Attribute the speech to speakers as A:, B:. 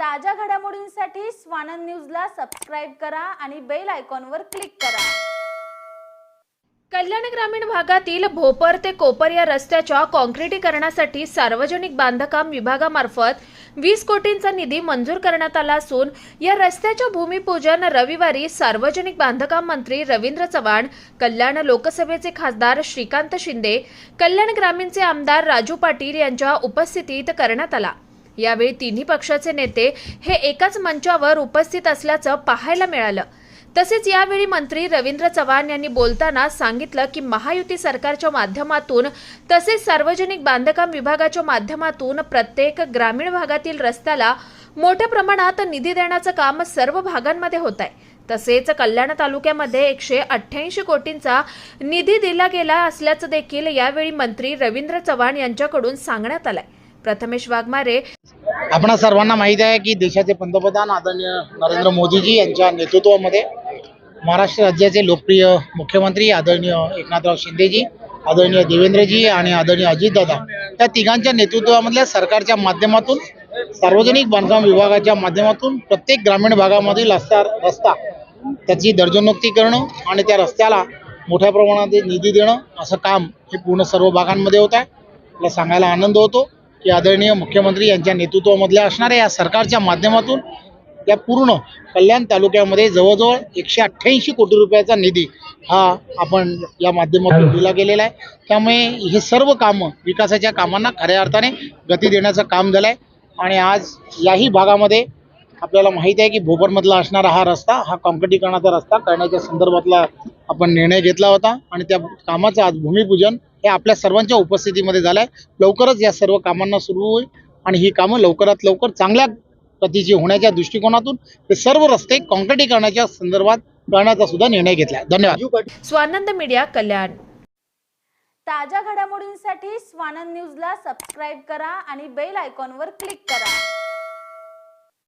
A: ताज्या घडामोडींसाठी स्वानंद न्यूजला सबस्क्राईब करा आणि बेल आयकॉनवर क्लिक करा.
B: कल्याण ग्रामीण भागातील भोपर ते कोपर या रस्त्याच्या काँक्रिटीकरणासाठी सार्वजनिक बांधकाम विभागामार्फत वीस कोटींचा निधी मंजूर करण्यात आला असून या रस्त्याच्या भूमिपूजन रविवारी सार्वजनिक बांधकाम मंत्री रवींद्र चव्हाण कल्याण लोकसभेचे खासदार श्रीकांत शिंदे कल्याण ग्रामीणचे आमदार राजू पाटील यांच्या उपस्थितीत करण्यात आला. यावेळी तिन्ही पक्षाचे नेते हे एकाच मंचावर उपस्थित असल्याचं पाहायला मिळालं. तसेच यावेळी मंत्री रवींद्र चव्हाण यांनी बोलताना सांगितलं की महायुती सरकारच्या माध्यमातून तसेच सार्वजनिक बांधकाम विभागाच्या माध्यमातून प्रत्येक ग्रामीण भागातील रस्त्याला मोठ्या प्रमाणात निधी देण्याचं काम सर्व भागांमध्ये होत आहे तसेच कल्याण तालुक्यामध्ये एकशे अठ्ठ्याऐंशी कोटींचा निधी दिला गेला असल्याचं देखील यावेळी मंत्री रवींद्र चव्हाण यांच्याकडून सांगण्यात आलंय. प्रथमेश वाघमारे
C: आपणा सर्वांना माहीत आहे की देशाचे पंतप्रधान आदरणीय नरेंद्र मोदीजी यांच्या नेतृत्वामध्ये महाराष्ट्र राज्याचे लोकप्रिय मुख्यमंत्री आदरणीय एकनाथराव शिंदेजी आदरणीय देवेंद्रजी आणि आदरणीय अजितदादा त्या तिघांच्या नेतृत्वामधल्या सरकारच्या माध्यमातून सार्वजनिक बांधकाम विभागाच्या माध्यमातून प्रत्येक ग्रामीण भागामधील रस्ता रस्ता त्याची दर्जनोक्ती करणं आणि त्या रस्त्याला मोठ्या प्रमाणात निधी देणं असं काम हे पूर्ण सर्व भागांमध्ये होत आहे. मला सांगायला आनंद होतो. की आदरणीय मुख्यमंत्री यांच्या नेतृत्वामधल्या असणाऱ्या या सरकारच्या माध्यमातून या पूर्ण कल्याण तालुक्यामध्ये जवळजवळ एकशे अठ्ठ्याऐंशी कोटी रुपयाचा निधी हा आपण या माध्यमातून दिला गेलेला आहे. त्यामुळे हे सर्व कामं विकासाच्या कामांना खऱ्या अर्थाने गती देण्याचं काम झालं आहे आणि आज याही भागामध्ये आपल्याला माहीत आहे की भोपरमधला असणारा हा रस्ता हा काँक्रिटीकरणाचा रस्ता करण्याच्या संदर्भातला आपण निर्णय घेतला होता. आणि त्या कामाचं आज भूमिपूजन हे आपल्या सर्वांच्या उपस्थितीमध्ये झालं आहे लवकरच या सर्व कामांना सुरू होईल आणि ही कामं लवकरात लवकर चांगल्या प्रतीची होण्याच्या दृष्टिकोनातून हे सर्व रस्ते काँक्रिटीकरणाच्या संदर्भात करण्याचा सुद्धा निर्णय घेतला धन्यवाद.
B: स्वानंद मीडिया कल्याण.
A: ताज्या घडामोडींसाठी स्वानंद न्यूजला सबस्क्राईब करा आणि बेल आयकॉनवर क्लिक करा.